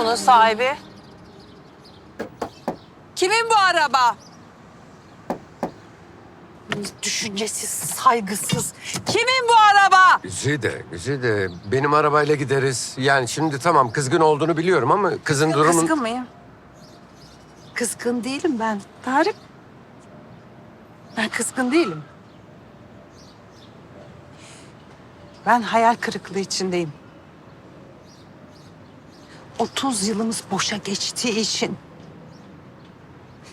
bunun sahibi? Kimin bu araba? Düşüncesiz, saygısız. Kimin bu araba? Güzide, Güzide. Benim arabayla gideriz. Yani şimdi tamam kızgın olduğunu biliyorum ama kızın durumun... Kızgın mıyım? Kızgın değilim ben. Tarık. Ben kızgın değilim. Ben hayal kırıklığı içindeyim. 30 yılımız boşa geçtiği için.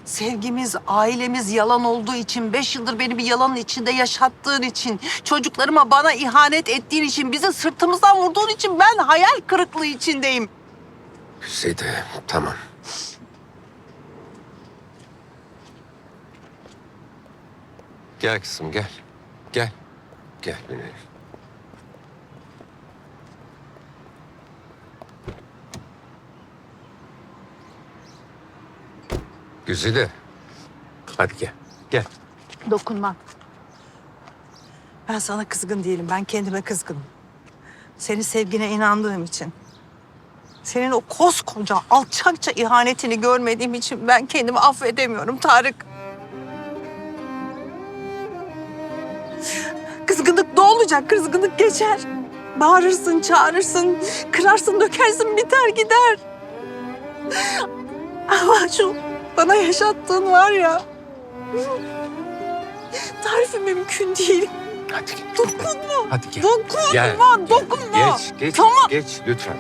Sevgimiz, ailemiz yalan olduğu için, beş yıldır beni bir yalanın içinde yaşattığın için, çocuklarıma bana ihanet ettiğin için, bizi sırtımızdan vurduğun için ben hayal kırıklığı içindeyim. Güzide, tamam. Gel kızım gel. Gel. Gel binelim. Güzide. Hadi gel. Gel. Dokunma. Ben sana kızgın değilim. Ben kendime kızgınım. Senin sevgine inandığım için. Senin o koskoca alçakça ihanetini görmediğim için ben kendimi affedemiyorum Tarık. Kızgınlık ne olacak? Kızgınlık geçer. Bağırırsın, çağırırsın, kırarsın, dökersin, biter gider. Ama şu bana yaşattığın var ya. Tarifi mümkün değil. Hadi gel. Dokunma. Hadi gel. Dokunma, Gel. dokunma. Geç, geç, Tamam. geç lütfen.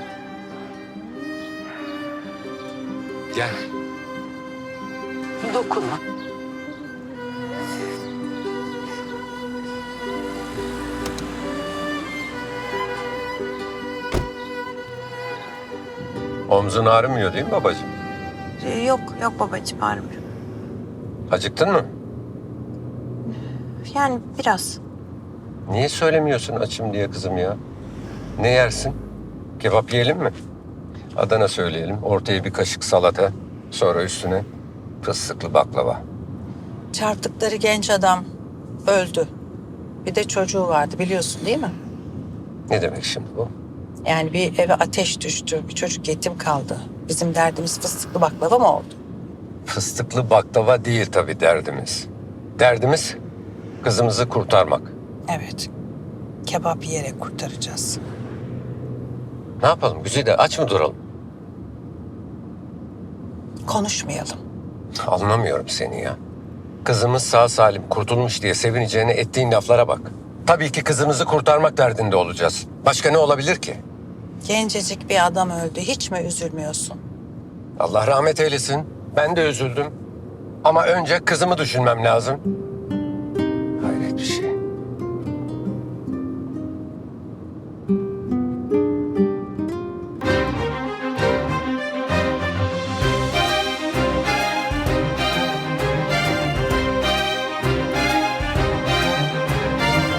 Gel. Dokunma. Omzun ağrımıyor değil mi babacığım? Ee, Yok, yok babacığım ağrımıyor. Acıktın mı? Yani biraz. Niye söylemiyorsun açım diye kızım ya? Ne yersin? Kebap yiyelim mi? Adana söyleyelim. Ortaya bir kaşık salata. Sonra üstüne fıstıklı baklava. Çarptıkları genç adam öldü. Bir de çocuğu vardı biliyorsun değil mi? Ne demek şimdi bu? Yani bir eve ateş düştü. Bir çocuk yetim kaldı. Bizim derdimiz fıstıklı baklava mı oldu? Fıstıklı baklava değil tabii derdimiz. Derdimiz kızımızı kurtarmak. Evet. Kebap yiyerek kurtaracağız. Ne yapalım Güzide aç mı duralım? Konuşmayalım. Anlamıyorum seni ya. Kızımız sağ salim kurtulmuş diye sevineceğine ettiğin laflara bak. Tabii ki kızımızı kurtarmak derdinde olacağız. Başka ne olabilir ki? Gencecik bir adam öldü. Hiç mi üzülmüyorsun? Allah rahmet eylesin. Ben de üzüldüm. Ama önce kızımı düşünmem lazım.